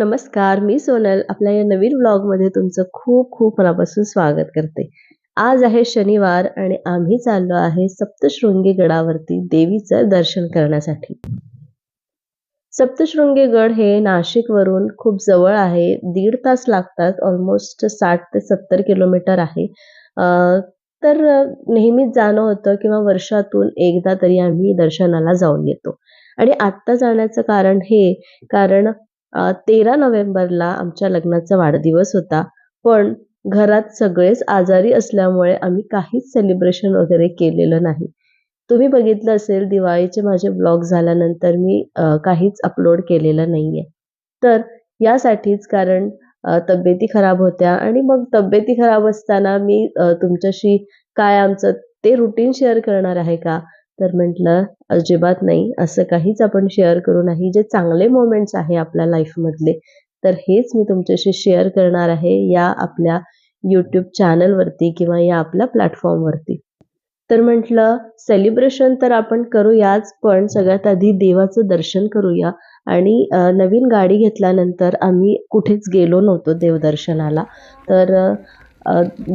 नमस्कार मी सोनल. आपल्या या नवीन व्लॉगमध्ये तुमचं खूप खूप मनापासून स्वागत करते. आज आहे शनिवार आणि आम्ही चाललो आहे सप्तशृंगी गडावरती देवीचं दर्शन करण्यासाठी. सप्तशृंगी गड हे नाशिकवरून खूप जवळ आहे. दीड तास लागतात ऑलमोस्ट साठ ते सत्तर किलोमीटर आहे. तर नेहमीच जाणं होतं किंवा वर्षातून एकदा तरी आम्ही दर्शनाला जाऊन येतो. आणि आत्ता जाण्याचं कारण हे कारण तेरा नोव्हेंबरला आमच्या लग्नाचा वाढदिवस होता. पण घरात सगळेच आजारी असल्यामुळे आम्ही काहीच सेलिब्रेशन वगैरे केलेलं नाही. तुम्ही बघितलं असेल दिवाळीचे माझे ब्लॉग झाल्यानंतर मी काहीच अपलोड केलेलं नाहीये. तर यासाठीच कारण तब्येती खराब होत्या आणि मग तब्येती खराब असताना मी तुमच्याशी काय आमचं ते रुटीन शेअर करणार आहे का? तर म्हटलं अजिबात नाही. असं काहीच आपण शेअर करू नाही. जे चांगले मोमेंट्स आहे आपल्या लाईफमधले तर हेच मी तुमच्याशी शेअर करणार आहे या आपल्या यूट्यूब चॅनलवरती किंवा या आपल्या प्लॅटफॉर्मवरती तर म्हटलं सेलिब्रेशन तर आपण करूयाच पण सगळ्यात आधी देवाचं दर्शन करूया. आणि नवीन गाडी घेतल्यानंतर आम्ही कुठेच गेलो नव्हतो देवदर्शनाला. तर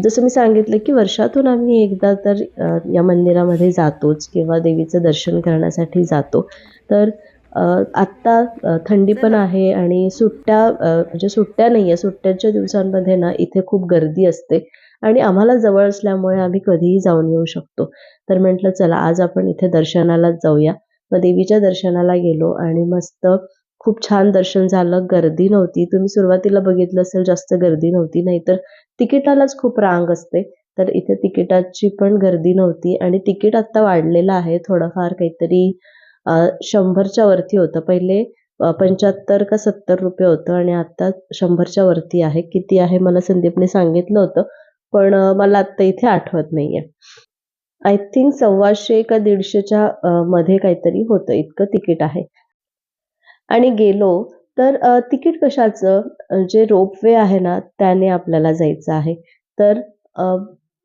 जसं मी सांगितलं की वर्षातून आम्ही एकदा तर या मंदिरामध्ये जातोच किंवा देवीचं दर्शन करण्यासाठी जातो. तर आत्ता थंडी पण आहे आणि सुट्ट्या म्हणजे सुट्ट्या नाही आहे. सुट्ट्याच्या दिवसांमध्ये ना इथे खूप गर्दी असते आणि आम्हाला जवळ असल्यामुळे आम्ही कधीही जाऊन येऊ शकतो. तर म्हटलं चला आज आपण इथे दर्शनालाच जाऊया. मग देवीच्या दर्शनाला गेलो आणि मस्त खूप छान दर्शन झालं गर्दी नव्हती. तुम्ही सुरुवातीला बघितलं असेल जास्त गर्दी नव्हती. नाहीतर तिकिटालाच खूप रांग असते. तर इथे तिकिटाची पण गर्दी नव्हती. आणि तिकीट आता वाढलेलं आहे. थोडंफार काहीतरी शंभरच्या वरती होतं. पहिले पंच्याहत्तर का सत्तर रुपये होतं. आणि आता शंभरच्या वरती आहे. किती आहे मला संदीपने सांगितलं होतं. पण मला आत्ता इथे आठवत नाहीये. आय थिंक सव्वाशे का दीडशेच्या मध्ये काहीतरी होतं. इतकं तिकीट आहे. आणि गेलो तर तिकीट कशाचं? जे रोपवे आहे ना त्याने आपल्याला जायचं आहे. तर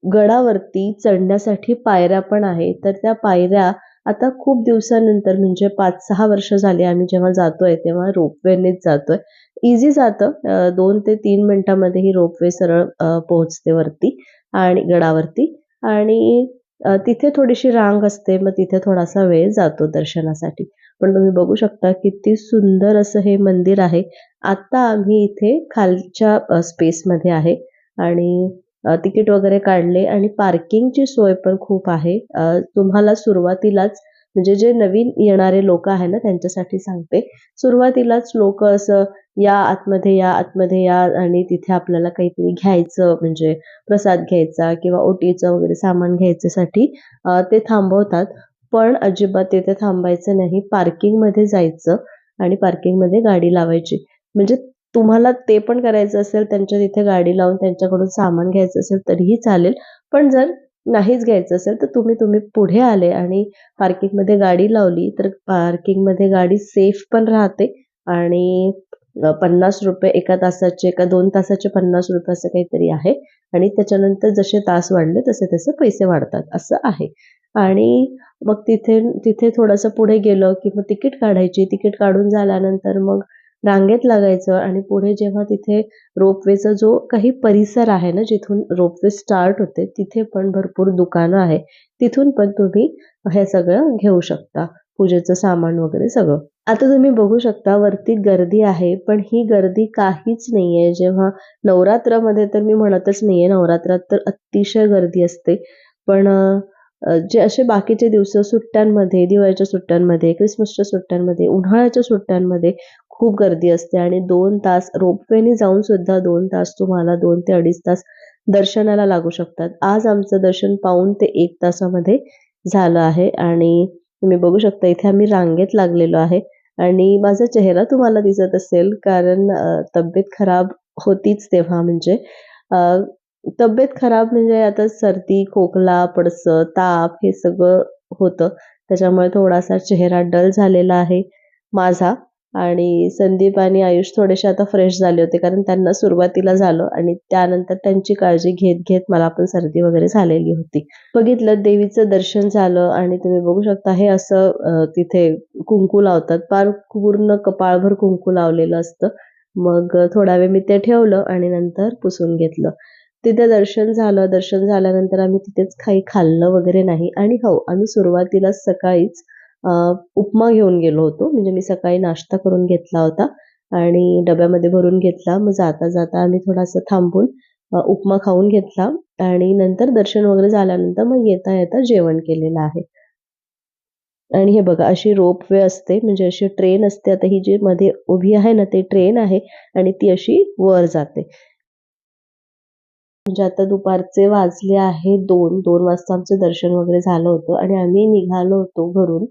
गडावरती चढण्यासाठी पायऱ्या पण आहे तर त्या पायऱ्या आता खूप दिवसानंतर म्हणजे पाच सहा वर्ष झाली आम्ही जेव्हा जातोय तेव्हा रोपवेनेच जातोय. इझी जातं. दोन ते तीन मिनिटांमध्ये ही रोपवे सरळ पोहोचते वरती आणि गडावरती. आणि तिथे थोडीशी रांग असते मग तिथे थोडासा वेळ जातो दर्शनासाठी. पण तुम्ही बघू शकता किती सुंदर असं हे मंदिर आहे. आता आम्ही इथे खालच्या स्पेसमध्ये आहे आणि तिकीट वगैरे काढले आणि पार्किंगची सोय पण खूप आहे. तुम्हाला सुरुवातीलाच म्हणजे जे नवीन येणारे लोक आहे ना त्यांच्यासाठी सांगते. सुरुवातीलाच लोक असं या आतमध्ये या आतमध्ये या आणि तिथे आपल्याला काहीतरी घ्यायचं म्हणजे प्रसाद घ्यायचा किंवा ओटीचं वगैरे सामान घ्यायच्यासाठी ते थांबवतात. पण अजिबात तिथे थांबायचं नाही. पार्किंगमध्ये जायचं आणि पार्किंगमध्ये गाडी लावायची. म्हणजे तुम्हाला ते पण करायचं असेल त्यांच्या तिथे गाडी लावून त्यांच्याकडून सामान घ्यायचं असेल तरीही चालेल. पण जर नाहीच घ्यायचं असेल तर तुम्ही तुम्ही पुढे आले आणि पार्किंगमध्ये गाडी लावली तर पार्किंगमध्ये गाडी सेफ पण राहते आणि पन्नास रुपये एका तासाचे एका दोन तासाचे पन्नास रुपये असं काहीतरी आहे. आणि त्याच्यानंतर जसे तास वाढले तसे तसे पैसे वाढतात. असं आहे. आणि मग तिथे तिथे थोडंसं पुढे गेलं की मग तिकीट काढायची. तिकीट काढून झाल्यानंतर मग रांगेत लागायचं आणि पुढे जेव्हा तिथे रोपवेचा जो काही परिसर आहे ना जिथून रोपवे स्टार्ट होते तिथे पण भरपूर दुकानं आहे. तिथून पण तुम्ही हे सगळं घेऊ शकता. पूजेचं सामान वगैरे सगळं. आता तुम्ही बघू शकता वरती गर्दी आहे पण ही गर्दी काहीच नाहीये. जेव्हा नवरात्रामध्ये तर मी म्हणतच नाहीये नवरात्रात तर अतिशय गर्दी असते. पण जे असे बाकीचे दिवस सुट्ट्यांमध्ये दिवाळीच्या सुट्ट्यांमध्ये क्रिसमसच्या सुट्ट्यांमध्ये उन्हाळ्याच्या सुट्ट्यांमध्ये खूप गर्दी असते आणि दोन तास रोपवेने जाऊन सुद्धा दोन तास तुम्हाला दोन ते अडीच तास दर्शनाला लागू शकतात. आज आमचं दर्शन पाऊन ते एक तासामध्ये झालं आहे आणि तुम्ही बघू शकता इथे आम्ही रांगेत लागलेलो आहे आणि माझा चेहरा तुम्हाला दिसत असेल कारण तब्येत खराब होतीच तेव्हा म्हणजे तब्येत खराब म्हणजे आता सर्दी खोकला पडसं ताप हे सगळं होतं. त्याच्यामुळे थोडासा चेहरा डल झालेला आहे माझा आणि संदीप आणि आयुष थोडेसे आता फ्रेश झाले होते कारण त्यांना सुरुवातीला झालं आणि त्यानंतर त्यांची काळजी घेत घेत मला पण सर्दी वगैरे झालेली होती. बघितलं देवीचं दर्शन झालं आणि तुम्ही बघू शकता हे असं तिथे कुंकू लावतात. फार पूर्ण कपाळभर कुंकू लावलेलं असतं. मग थोडा वेळ मी ते ठेवलं आणि नंतर पुसून घेतलं. तिथे दर्शन झालं. दर्शन झाल्यानंतर आम्ही तिथेच काही खाल्लं वगैरे नाही. आणि हो आम्ही सुरुवातीला सकाळीच उपमा घेऊन गेलो होतो. म्हणजे मी सकाळी नाश्ता करून घेतला होता आणि डब्यामध्ये भरून घेतला. मग जाता जाता आम्ही थोडासा थांबून उपमा खाऊन घेतला आणि नंतर दर्शन वगैरे झाल्यानंतर मग येता येता जेवण केलेलं आहे. आणि हे बघा अशी रोपवे असते. म्हणजे अशी ट्रेन असते. आता ही जी मध्ये उभी आहे ना ते ट्रेन आहे आणि ती अशी वर जाते. म्हणजे आता दुपारचे वाजले आहे दोन दोन वाजता आमचं दर्शन वगैरे झालं होतं आणि आम्ही निघालो होतो घरून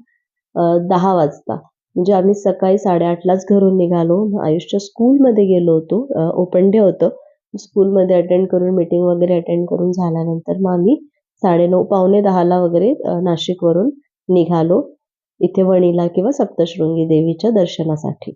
दहा वाजता. म्हणजे आम्ही सकाळी साडेआठलाच घरून निघालो. आयुषच्या स्कूलमध्ये गेलो होतो. ओपन डे होतं. स्कूलमध्ये अटेंड करून मीटिंग वगैरे अटेंड करून झाल्यानंतर मग आम्ही साडेनऊ पावणे दहाला वगैरे नाशिकवरून निघालो. इथे वणीला किंवा सप्तशृंगी देवीच्या दर्शनासाठी.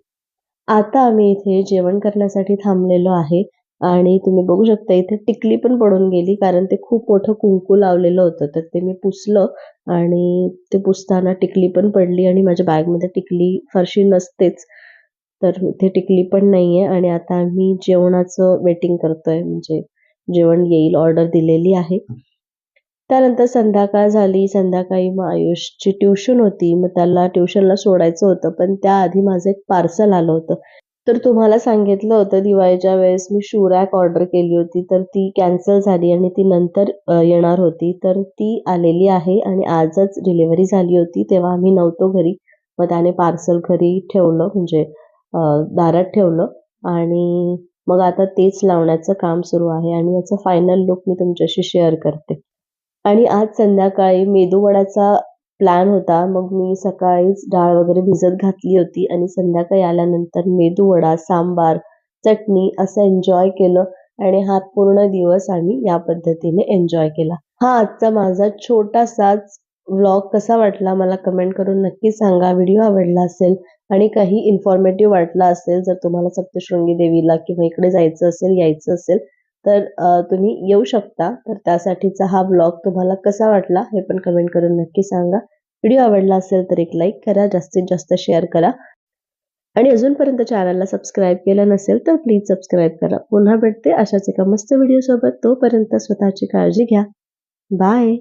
आता आम्ही इथे जेवण करण्यासाठी थांबलेलो आहे. आणि तुम्ही बघू शकता इथे टिकली पण पडून गेली कारण ते खूप मोठं कुंकू लावलेलं होतं. तर ते मी पुसलं आणि ते पुसताना टिकली पण पडली आणि माझ्या बॅगमध्ये टिकली फारशी नसतेच. तर इथे टिकली पण नाही आहे आणि आता आम्ही जेवणाचं वेटिंग करतोय म्हणजे जेवण येईल ऑर्डर दिलेली आहे. त्यानंतर संध्याकाळ झाली संध्याकाळी मग आयुषची ट्युशन होती मग त्याला ट्युशनला सोडायचं होतं पण त्याआधी माझं एक पार्सल आलं होतं. तर तुम्हाला सांगितलं होतं दिवाळीच्या वेळेस मी शू रॅक ऑर्डर केली होती तर ती कॅन्सल झाली आणि ती नंतर येणार होती. तर ती आलेली आहे आणि आजच डिलिव्हरी झाली होती तेव्हा आम्ही नव्हतो घरी. मग त्याने पार्सल घरी ठेवलं म्हणजे दारात ठेवलं आणि मग आता तेच लावण्याचं काम सुरू आहे आणि याचं फायनल लुक मी तुमच्याशी शेअर करते. आणि आज संध्याकाळी मेदूवडाचा प्लॅन होता. मग मी सकाळीच डाळ वगैरे भिजत घातली होती आणि संध्याकाळी आल्यानंतर मेदूवडा सांबार चटणी असं एन्जॉय केलं आणि हा पूर्ण दिवस आम्ही या पद्धतीने एन्जॉय केला. हा आजचा माझा छोटासाच व्लॉग कसा वाटला मला कमेंट करून नक्की सांगा. व्हिडिओ आवडला असेल आणि काही इन्फॉर्मेटिव्ह वाटला असेल जर तुम्हाला सप्तशृंगी देवीला किंवा इकडे जायचं असेल यायचं असेल तर तुम्ही येऊ शकता. तर त्यासाठीचा हा ब्लॉग तुम्हाला कसा वाटला हे पण कमेंट करून नक्की सांगा. व्हिडिओ आवडला असेल तर एक लाईक करा जास्तीत जास्त शेअर करा. आणि अजूनपर्यंत चॅनलला सबस्क्राईब केलं नसेल तर प्लीज सबस्क्राईब करा. पुन्हा भेटते अशाच एका मस्त व्हिडिओ सोबत तोपर्यंत स्वतःची काळजी घ्या. बाय!